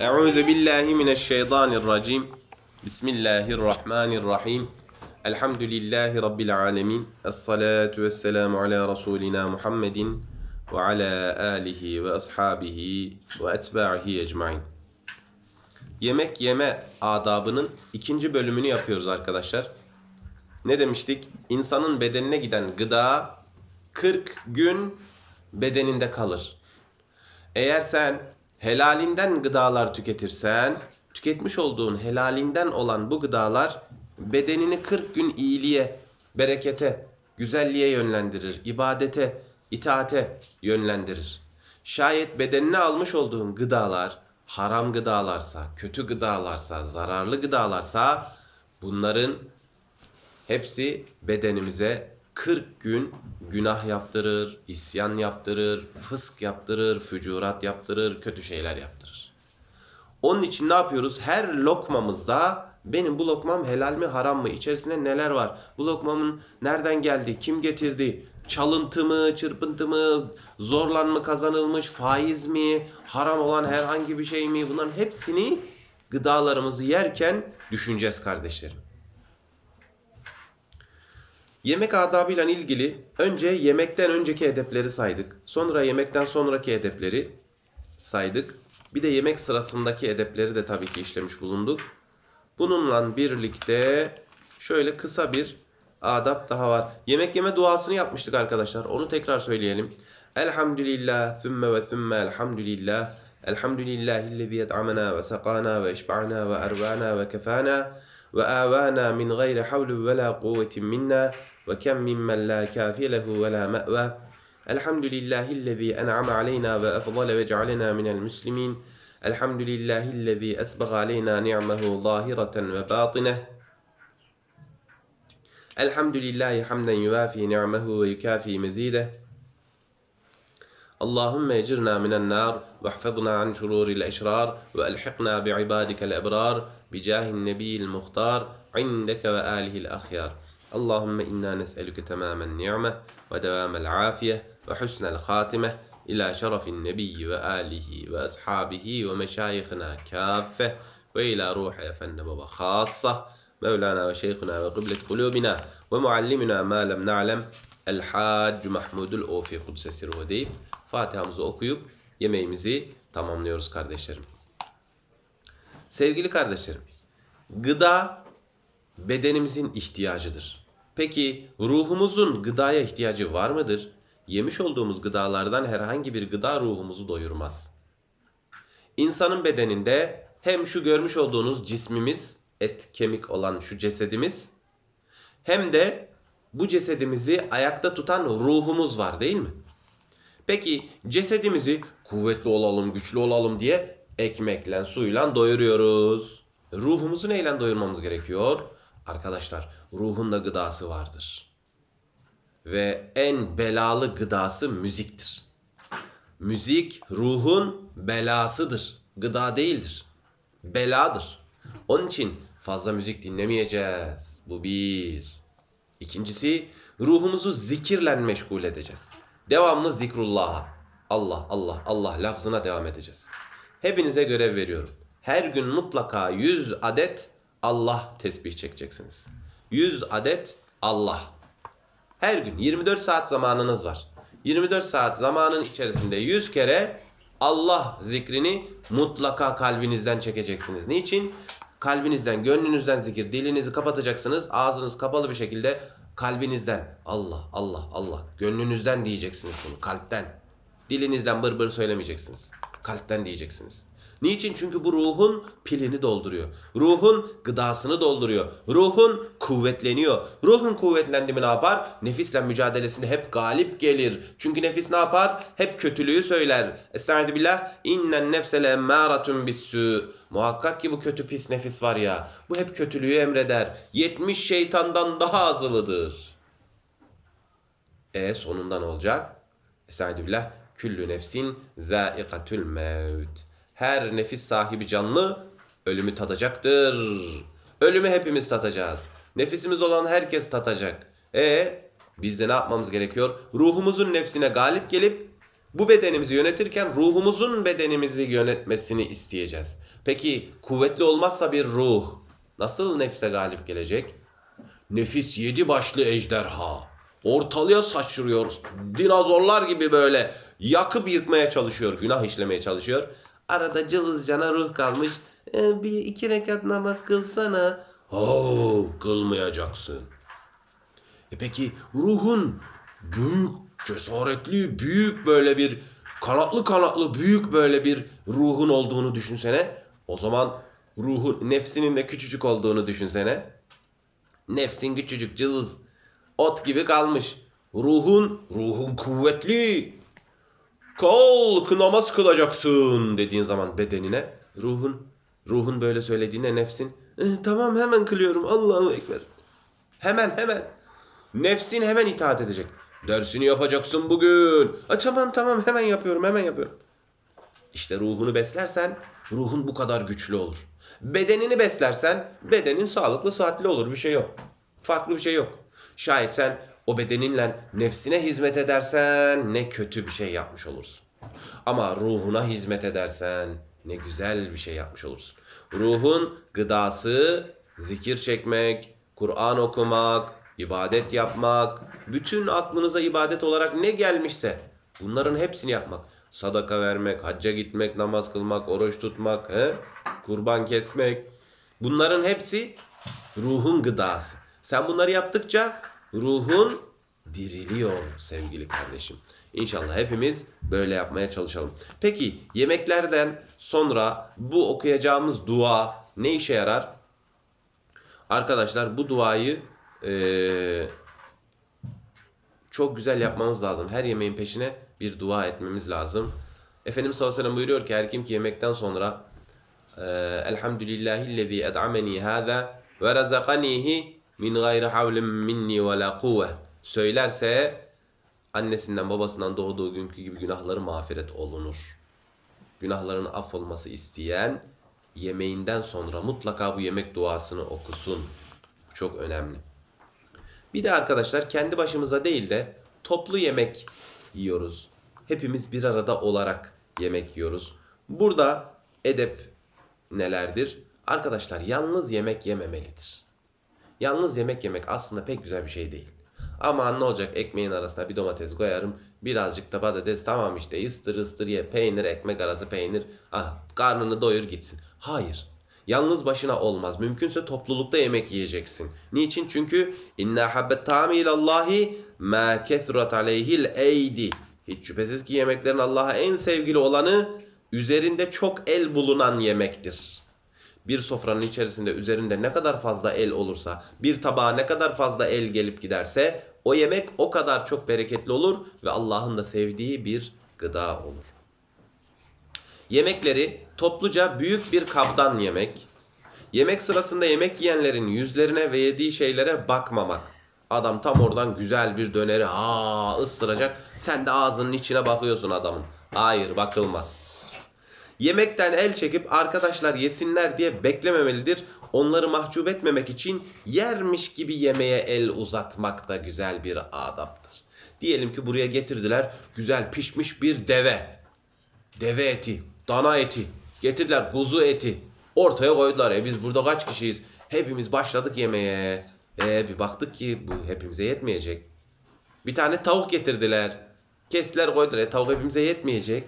Euzu billahi mineşşeytanirracim. Bismillahirrahmanirrahim. Elhamdülillahi rabbil alamin. Essalatu vesselamu ala rasulina Muhammedin ve ala alihi ve ashabihi ve etba'ihi ecmaîn. Yemek yeme adabının ikinci bölümünü yapıyoruz arkadaşlar. Ne demiştik? İnsanın bedenine giden gıda 40 gün bedeninde kalır. Eğer sen helalinden gıdalar tüketirsen, tüketmiş olduğun helalinden olan bu gıdalar bedenini 40 gün iyiliğe, berekete, güzelliğe yönlendirir, ibadete, itaate yönlendirir. Şayet bedenine almış olduğun gıdalar haram gıdalarsa, kötü gıdalarsa, zararlı gıdalarsa bunların hepsi bedenimize 40 gün günah yaptırır, isyan yaptırır, fısk yaptırır, fücurat yaptırır, kötü şeyler yaptırır. Onun için ne yapıyoruz? Her lokmamızda benim bu lokmam helal mi haram mı? İçerisinde neler var? Bu lokmamın nereden geldi? Kim getirdi? Çalıntı mı, çırpıntı mı, zorlan mı kazanılmış, faiz mi, haram olan herhangi bir şey mi? Bunların hepsini gıdalarımızı yerken düşüneceğiz kardeşlerim. Yemek adabıyla ilgili önce yemekten önceki edepleri saydık. Sonra yemekten sonraki edepleri saydık. Bir de yemek sırasındaki edepleri de tabii ki işlemiş bulunduk. Bununla birlikte şöyle kısa bir adab daha var. Yemek yeme duasını yapmıştık arkadaşlar. Onu tekrar söyleyelim. Elhamdülillah, thümme ve thümme elhamdülillah. Elhamdülillahillezî yed'amena ve sakana ve işba'na ve erbana ve kefana ve avana min gayri havlin ve la kuvvetin minna وكم ممن لا كافي له ولا مأوى. الحمد لله الذي أنعم علينا وأفضل وجعلنا من المسلمين. الحمد لله الذي أسبغ علينا نعمه ظاهرة وباطنة. الحمد لله حمدا يوافي نعمه ويكافي مزيده. اللهم اجرنا من النار واحفظنا عن شرور الأشرار وألحقنا بعبادك الأبرار بجاه النبي المختار عندك وآله الأخيار. Allahümme inna nes'elüke tamamen ni'me ve devamel afiye ve husnel hatime ila şerefin nebiyyi ve alihi ve ashabihi ve meşayihina kaffe ve ila ruhi efendime ve khassa Mevlana ve şeyhuna ve kıblet kulubina ve muallimina ma lem na'lem El Hac Mahmudul Ofi Kudsesir o deyip Fatiha'mızı okuyup yemeğimizi tamamlıyoruz kardeşlerim. Sevgili kardeşlerim, gıda bedenimizin ihtiyacıdır. Peki ruhumuzun gıdaya ihtiyacı var mıdır? Yemiş olduğumuz gıdalardan herhangi bir gıda ruhumuzu doyurmaz. İnsanın bedeninde hem şu görmüş olduğunuz cismimiz, et, kemik olan şu cesedimiz hem de bu cesedimizi ayakta tutan ruhumuz var değil mi? Peki cesedimizi kuvvetli olalım, güçlü olalım diye ekmekle, suyla doyuruyoruz. Ruhumuzu neyle doyurmamız gerekiyor? Arkadaşlar ruhun da gıdası vardır. Ve en belalı gıdası müziktir. Müzik ruhun belasıdır. Gıda değildir. Beladır. Onun için fazla müzik dinlemeyeceğiz. Bu bir. İkincisi ruhumuzu zikirle meşgul edeceğiz. Devamlı zikrullah'a. Allah Allah Allah lafzına devam edeceğiz. Hepinize görev veriyorum. Her gün mutlaka 100 adet Allah tesbih çekeceksiniz. 100 adet Allah. Her gün 24 saat zamanınız var. 24 saat zamanın içerisinde 100 kere Allah zikrini mutlaka kalbinizden çekeceksiniz. Niçin? Kalbinizden, gönlünüzden zikir, dilinizi kapatacaksınız. Ağzınız kapalı bir şekilde kalbinizden Allah, Allah, Allah. Gönlünüzden diyeceksiniz bunu, kalpten. Dilinizden bır bır söylemeyeceksiniz. Kalpten diyeceksiniz. Niçin? Çünkü bu ruhun pilini dolduruyor. Ruhun gıdasını dolduruyor. Ruhun kuvvetleniyor. Ruhun kuvvetlendi mi ne yapar? Nefisle mücadelesinde hep galip gelir. Çünkü nefis ne yapar? Hep kötülüğü söyler. Estaizu billah. İnnen nefsele emmâratun bissû. Muhakkak ki bu kötü pis nefis var ya. Bu hep kötülüğü emreder. 70 şeytandan daha azılıdır. E sonunda ne olacak? Estaizu. Küllü nefsin zâikatül mevt. Her nefis sahibi canlı ölümü tadacaktır. Ölümü hepimiz tatacağız. Nefisimiz olan herkes tatacak. E biz de ne yapmamız gerekiyor? Ruhumuzun nefsine galip gelip Bu bedenimizi yönetirken ruhumuzun bedenimizi yönetmesini isteyeceğiz. Peki kuvvetli olmazsa bir ruh nasıl nefse galip gelecek? Nefis yedi başlı ejderha. Ortalığa saçırıyor. Dinozorlar gibi böyle yakıp yıkmaya çalışıyor. Günah işlemeye çalışıyor. Arada cılızcana ruh kalmış. "E, bir iki rekat namaz kılsana. Oh, kılmayacaksın. E peki ruhun büyük, cesaretli, büyük böyle bir kanatlı kanatlı büyük böyle bir ruhun olduğunu düşünsene. O zaman ruhun nefsinin de küçücük olduğunu düşünsene. Nefsin küçücük cılız ot gibi kalmış. Ruhun, ruhun kuvvetli. Kalk namaz kılacaksın dediğin zaman bedenine ruhun ruhun böyle söylediğine nefsin "Eh, tamam hemen kılıyorum Allahu Ekber. Hemen hemen. Nefsin hemen itaat edecek. Dersini yapacaksın bugün. "Ha, tamam tamam hemen yapıyorum hemen yapıyorum. İşte ruhunu beslersen ruhun bu kadar güçlü olur. Bedenini beslersen bedenin sağlıklı sıhhatli olur bir şey yok. Farklı bir şey yok. Şayet sen o bedeninle nefsine hizmet edersen ne kötü bir şey yapmış olursun. Ama ruhuna hizmet edersen ne güzel bir şey yapmış olursun. Ruhun gıdası zikir çekmek, Kur'an okumak, ibadet yapmak, bütün aklınıza ibadet olarak ne gelmişse bunların hepsini yapmak. Sadaka vermek, hacca gitmek, namaz kılmak, oruç tutmak, he? kurban kesmek. Bunların hepsi ruhun gıdası. Sen bunları yaptıkça ruhun diriliyor sevgili kardeşim. İnşallah hepimiz böyle yapmaya çalışalım. Peki yemeklerden sonra bu okuyacağımız dua ne işe yarar? Arkadaşlar bu duayı eee, çok güzel yapmamız lazım. Her yemeğin peşine bir dua etmemiz lazım. Efendimiz sallallahu aleyhi ve buyuruyor ki her kim ki yemekten sonra eee, Elhamdülillahillezî ed'ameni hâzâ ve razakanihi min gayri havlin minni ve la kuvve söylerse annesinden babasından doğduğu günkü gibi günahları mağfiret olunur. Günahların affolması isteyen yemeğinden sonra mutlaka bu yemek duasını okusun. Bu çok önemli. Bir de arkadaşlar kendi başımıza değil de toplu yemek yiyoruz. Hepimiz bir arada olarak yemek yiyoruz. Burada edep nelerdir? Arkadaşlar yalnız yemek yememelidir. Yalnız yemek yemek aslında pek güzel bir şey değil. Ama ne olacak ekmeğin arasına bir domates koyarım. Birazcık da patates tamam işte ıstır ıstır ye. Peynir ekmek arası peynir. Ah karnını doyur gitsin. Hayır. Yalnız başına olmaz. Mümkünse toplulukta yemek yiyeceksin. Niçin? Çünkü inna habbet ta'ami ilallahi ma kethurat aleyhil eydi. Hiç şüphesiz ki yemeklerin Allah'a en sevgili olanı üzerinde çok el bulunan yemektir bir sofranın içerisinde üzerinde ne kadar fazla el olursa, bir tabağa ne kadar fazla el gelip giderse o yemek o kadar çok bereketli olur ve Allah'ın da sevdiği bir gıda olur. Yemekleri topluca büyük bir kabdan yemek, yemek sırasında yemek yiyenlerin yüzlerine ve yediği şeylere bakmamak. Adam tam oradan güzel bir döneri ha ısıracak. Sen de ağzının içine bakıyorsun adamın. Hayır bakılmaz. Yemekten el çekip arkadaşlar yesinler diye beklememelidir. Onları mahcup etmemek için yermiş gibi yemeğe el uzatmak da güzel bir adaptır. Diyelim ki buraya getirdiler güzel pişmiş bir deve. Deve eti, dana eti, getirdiler kuzu eti. Ortaya koydular. E biz burada kaç kişiyiz? Hepimiz başladık yemeğe. E bir baktık ki bu hepimize yetmeyecek. Bir tane tavuk getirdiler. Kestiler koydular. E, tavuk hepimize yetmeyecek.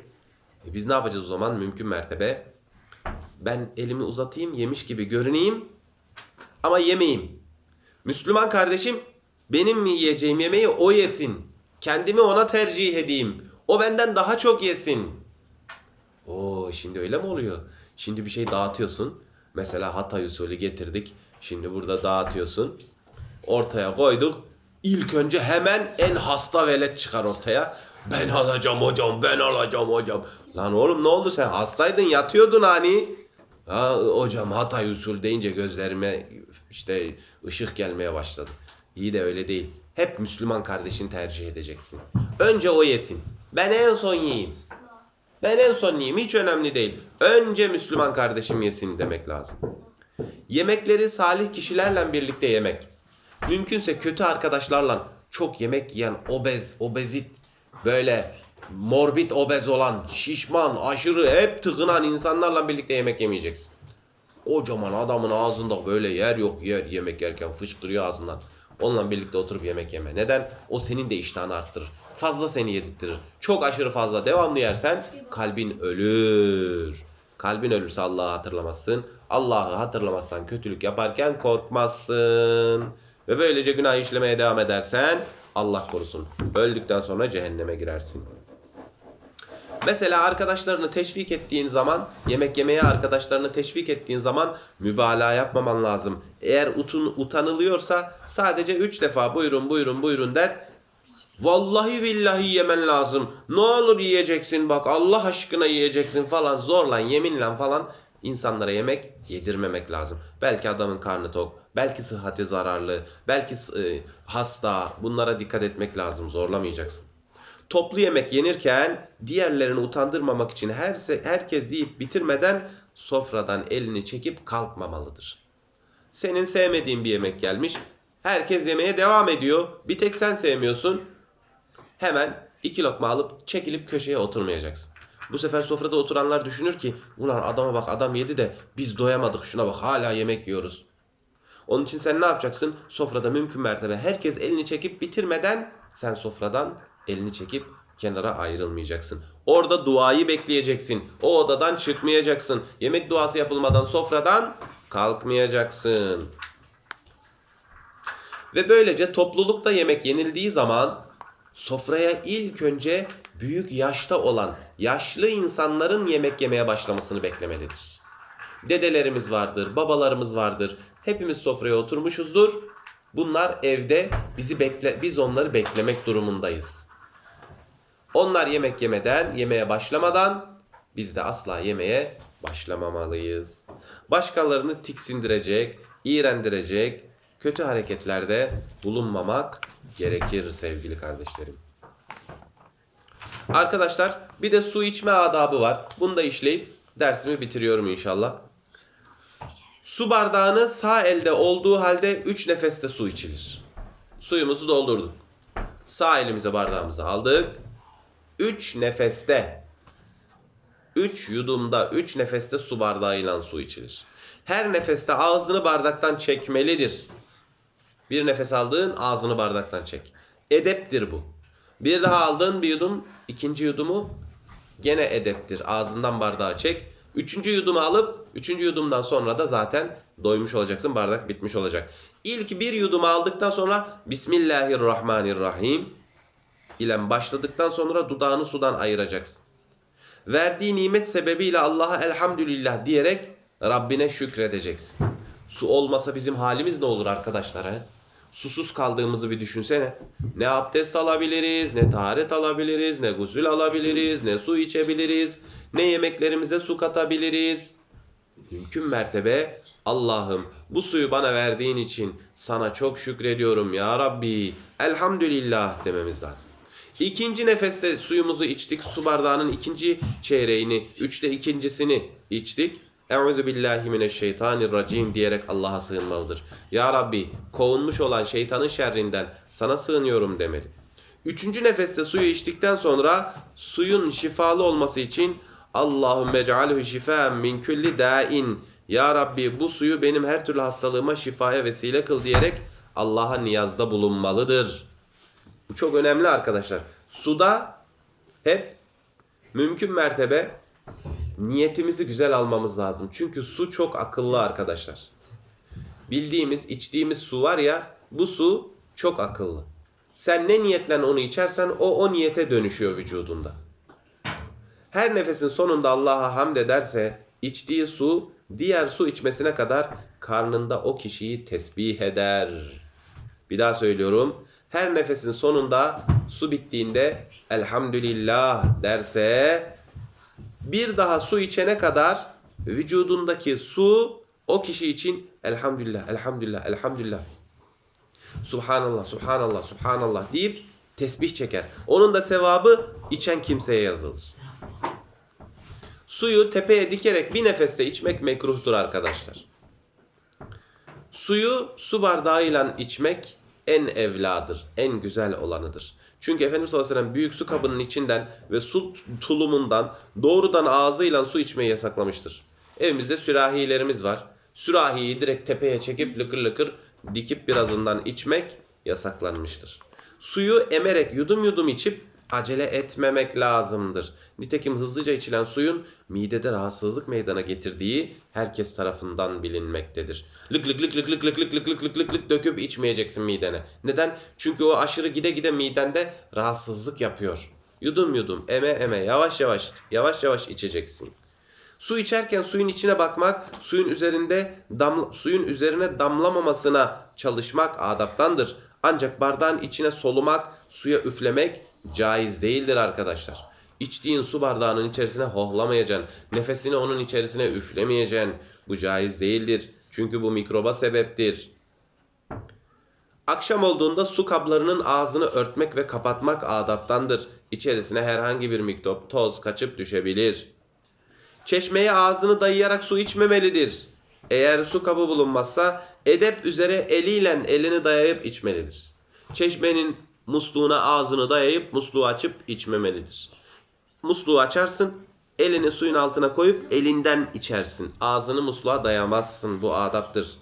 E biz ne yapacağız o zaman? Mümkün mertebe ben elimi uzatayım, yemiş gibi görüneyim ama yemeyeyim. Müslüman kardeşim benim yiyeceğim yemeği o yesin. Kendimi ona tercih edeyim. O benden daha çok yesin. Oo şimdi öyle mi oluyor? Şimdi bir şey dağıtıyorsun. Mesela Hatay usulü getirdik. Şimdi burada dağıtıyorsun. Ortaya koyduk. İlk önce hemen en hasta velet çıkar ortaya. Ben alacağım hocam, ben alacağım hocam. Lan oğlum ne oldu sen hastaydın yatıyordun hani. Ha, hocam Hatay usul deyince gözlerime işte ışık gelmeye başladı. İyi de öyle değil. Hep Müslüman kardeşini tercih edeceksin. Önce o yesin. Ben en son yiyeyim. Ben en son yiyeyim. Hiç önemli değil. Önce Müslüman kardeşim yesin demek lazım. Yemekleri salih kişilerle birlikte yemek. Mümkünse kötü arkadaşlarla çok yemek yiyen obez, obezit böyle morbid obez olan, şişman, aşırı hep tıkınan insanlarla birlikte yemek yemeyeceksin. Kocaman adamın ağzında böyle yer yok yer yemek yerken fışkırıyor ağzından. Onunla birlikte oturup yemek yeme. Neden? O senin de iştahını arttırır. Fazla seni yedirttirir. Çok aşırı fazla devamlı yersen kalbin ölür. Kalbin ölürse Allah'ı hatırlamazsın. Allah'ı hatırlamazsan kötülük yaparken korkmazsın. Ve böylece günah işlemeye devam edersen Allah korusun. Öldükten sonra cehenneme girersin. Mesela arkadaşlarını teşvik ettiğin zaman, yemek yemeye arkadaşlarını teşvik ettiğin zaman mübalağa yapmaman lazım. Eğer utun, utanılıyorsa sadece üç defa buyurun buyurun buyurun der. Vallahi billahi yemen lazım. Ne olur yiyeceksin bak Allah aşkına yiyeceksin falan zorla yeminle falan insanlara yemek yedirmemek lazım. Belki adamın karnı tok, belki sıhhati zararlı, belki e, hasta. Bunlara dikkat etmek lazım. Zorlamayacaksın. Toplu yemek yenirken diğerlerini utandırmamak için her herkes yiyip bitirmeden sofradan elini çekip kalkmamalıdır. Senin sevmediğin bir yemek gelmiş. Herkes yemeye devam ediyor. Bir tek sen sevmiyorsun. Hemen iki lokma alıp çekilip köşeye oturmayacaksın. Bu sefer sofrada oturanlar düşünür ki ulan adama bak adam yedi de biz doyamadık şuna bak hala yemek yiyoruz. Onun için sen ne yapacaksın? Sofrada mümkün mertebe herkes elini çekip bitirmeden sen sofradan elini çekip kenara ayrılmayacaksın. Orada duayı bekleyeceksin. O odadan çıkmayacaksın. Yemek duası yapılmadan sofradan kalkmayacaksın. Ve böylece toplulukta yemek yenildiği zaman sofraya ilk önce büyük yaşta olan yaşlı insanların yemek yemeye başlamasını beklemelidir. Dedelerimiz vardır, babalarımız vardır. Hepimiz sofraya oturmuşuzdur. Bunlar evde bizi bekle biz onları beklemek durumundayız. Onlar yemek yemeden, yemeğe başlamadan biz de asla yemeğe başlamamalıyız. Başkalarını tiksindirecek, iğrendirecek kötü hareketlerde bulunmamak gerekir sevgili kardeşlerim. Arkadaşlar bir de su içme adabı var. Bunu da işleyip dersimi bitiriyorum inşallah. Su bardağını sağ elde olduğu halde 3 nefeste su içilir. Suyumuzu doldurduk. Sağ elimize bardağımızı aldık. 3 nefeste 3 yudumda 3 nefeste su bardağıyla su içilir. Her nefeste ağzını bardaktan çekmelidir. Bir nefes aldığın ağzını bardaktan çek. Edeptir bu. Bir daha aldığın bir yudum, ikinci yudumu gene edeptir. Ağzından bardağı çek. Üçüncü yudumu alıp, üçüncü yudumdan sonra da zaten doymuş olacaksın. Bardak bitmiş olacak. İlk bir yudumu aldıktan sonra Bismillahirrahmanirrahim ile başladıktan sonra dudağını sudan ayıracaksın. Verdiği nimet sebebiyle Allah'a elhamdülillah diyerek Rabbine şükredeceksin. Su olmasa bizim halimiz ne olur arkadaşlar? He? Susuz kaldığımızı bir düşünsene. Ne abdest alabiliriz, ne taharet alabiliriz, ne gusül alabiliriz, ne su içebiliriz, ne yemeklerimize su katabiliriz. Mümkün mertebe Allah'ım bu suyu bana verdiğin için sana çok şükrediyorum ya Rabbi. Elhamdülillah dememiz lazım. İkinci nefeste suyumuzu içtik. Su bardağının ikinci çeyreğini, üçte ikincisini içtik. Euzu billahi mineşşeytanirracim diyerek Allah'a sığınmalıdır. Ya Rabbi kovulmuş olan şeytanın şerrinden sana sığınıyorum demeli. Üçüncü nefeste suyu içtikten sonra suyun şifalı olması için Allahümme cealhu şifaen min kulli dain. Ya Rabbi bu suyu benim her türlü hastalığıma şifaya vesile kıl diyerek Allah'a niyazda bulunmalıdır. Bu çok önemli arkadaşlar. Suda hep mümkün mertebe niyetimizi güzel almamız lazım. Çünkü su çok akıllı arkadaşlar. Bildiğimiz, içtiğimiz su var ya, bu su çok akıllı. Sen ne niyetle onu içersen o o niyete dönüşüyor vücudunda. Her nefesin sonunda Allah'a hamd ederse içtiği su diğer su içmesine kadar karnında o kişiyi tesbih eder. Bir daha söylüyorum. Her nefesin sonunda su bittiğinde elhamdülillah derse bir daha su içene kadar vücudundaki su o kişi için elhamdülillah, elhamdülillah, elhamdülillah. Subhanallah, subhanallah, subhanallah deyip tesbih çeker. Onun da sevabı içen kimseye yazılır. Suyu tepeye dikerek bir nefeste içmek mekruhtur arkadaşlar. Suyu su bardağıyla içmek en evladır, en güzel olanıdır. Çünkü Efendimiz sallallahu aleyhi ve sellem büyük su kabının içinden ve su tulumundan doğrudan ağzıyla su içmeyi yasaklamıştır. Evimizde sürahilerimiz var. Sürahiyi direkt tepeye çekip lıkır lıkır dikip birazından içmek yasaklanmıştır. Suyu emerek yudum yudum içip acele etmemek lazımdır. Nitekim hızlıca içilen suyun midede rahatsızlık meydana getirdiği herkes tarafından bilinmektedir. Lık lık lık lık lık lık lık lık lık lık lık lık döküp içmeyeceksin midene. Neden? Çünkü o aşırı gide gide midende rahatsızlık yapıyor. Yudum yudum, eme eme, yavaş yavaş, yavaş yavaş içeceksin. Su içerken suyun içine bakmak, suyun üzerinde damla, suyun üzerine damlamamasına çalışmak adaptandır. Ancak bardağın içine solumak, suya üflemek caiz değildir arkadaşlar. İçtiğin su bardağının içerisine hohlamayacaksın. Nefesini onun içerisine üflemeyeceksin. Bu caiz değildir. Çünkü bu mikroba sebeptir. Akşam olduğunda su kablarının ağzını örtmek ve kapatmak adaptandır. İçerisine herhangi bir mikrop, toz kaçıp düşebilir. Çeşmeye ağzını dayayarak su içmemelidir. Eğer su kabı bulunmazsa edep üzere eliyle elini dayayıp içmelidir. Çeşmenin musluğuna ağzını dayayıp musluğu açıp içmemelidir. Musluğu açarsın, elini suyun altına koyup elinden içersin. Ağzını musluğa dayamazsın. Bu adaptır.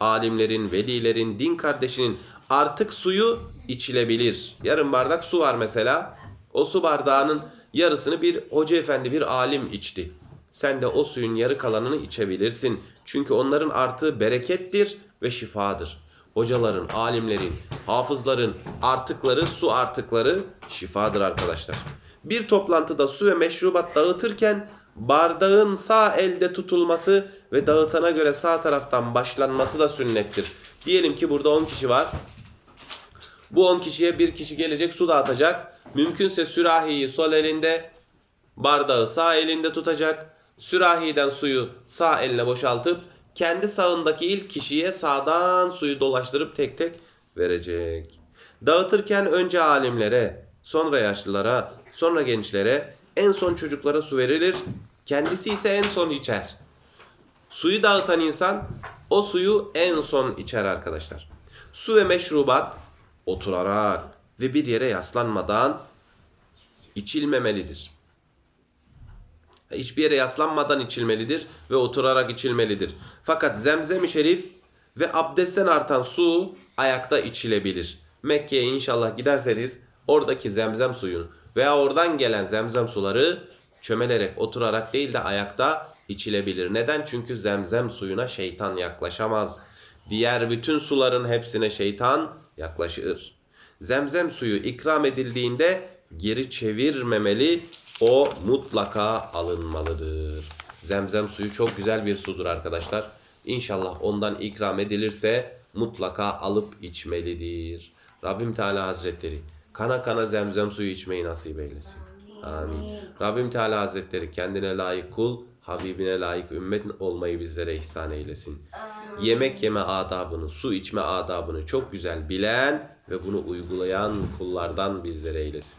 Alimlerin, velilerin, din kardeşinin artık suyu içilebilir. Yarım bardak su var mesela. O su bardağının yarısını bir hoca efendi, bir alim içti. Sen de o suyun yarı kalanını içebilirsin. Çünkü onların artığı berekettir ve şifadır. Hocaların, alimlerin, hafızların artıkları, su artıkları şifadır arkadaşlar. Bir toplantıda su ve meşrubat dağıtırken bardağın sağ elde tutulması ve dağıtana göre sağ taraftan başlanması da sünnettir. Diyelim ki burada 10 kişi var. Bu 10 kişiye bir kişi gelecek su dağıtacak. Mümkünse sürahiyi sol elinde, bardağı sağ elinde tutacak. Sürahiden suyu sağ eline boşaltıp kendi sağındaki ilk kişiye sağdan suyu dolaştırıp tek tek verecek. Dağıtırken önce alimlere, sonra yaşlılara, sonra gençlere, en son çocuklara su verilir. Kendisi ise en son içer. Suyu dağıtan insan o suyu en son içer arkadaşlar. Su ve meşrubat oturarak ve bir yere yaslanmadan içilmemelidir. Hiçbir yere yaslanmadan içilmelidir ve oturarak içilmelidir. Fakat zemzem-i şerif ve abdestten artan su ayakta içilebilir. Mekke'ye inşallah giderseniz oradaki zemzem suyun veya oradan gelen zemzem suları çömelerek, oturarak değil de ayakta içilebilir. Neden? Çünkü zemzem suyuna şeytan yaklaşamaz. Diğer bütün suların hepsine şeytan yaklaşır. Zemzem suyu ikram edildiğinde geri çevirmemeli, o mutlaka alınmalıdır. Zemzem suyu çok güzel bir sudur arkadaşlar. İnşallah ondan ikram edilirse mutlaka alıp içmelidir. Rabbim Teala Hazretleri kana kana zemzem suyu içmeyi nasip eylesin. Amin. Rabbim Teala Hazretleri kendine layık kul, Habibine layık ümmet olmayı bizlere ihsan eylesin. Yemek yeme adabını, su içme adabını çok güzel bilen ve bunu uygulayan kullardan bizlere eylesin.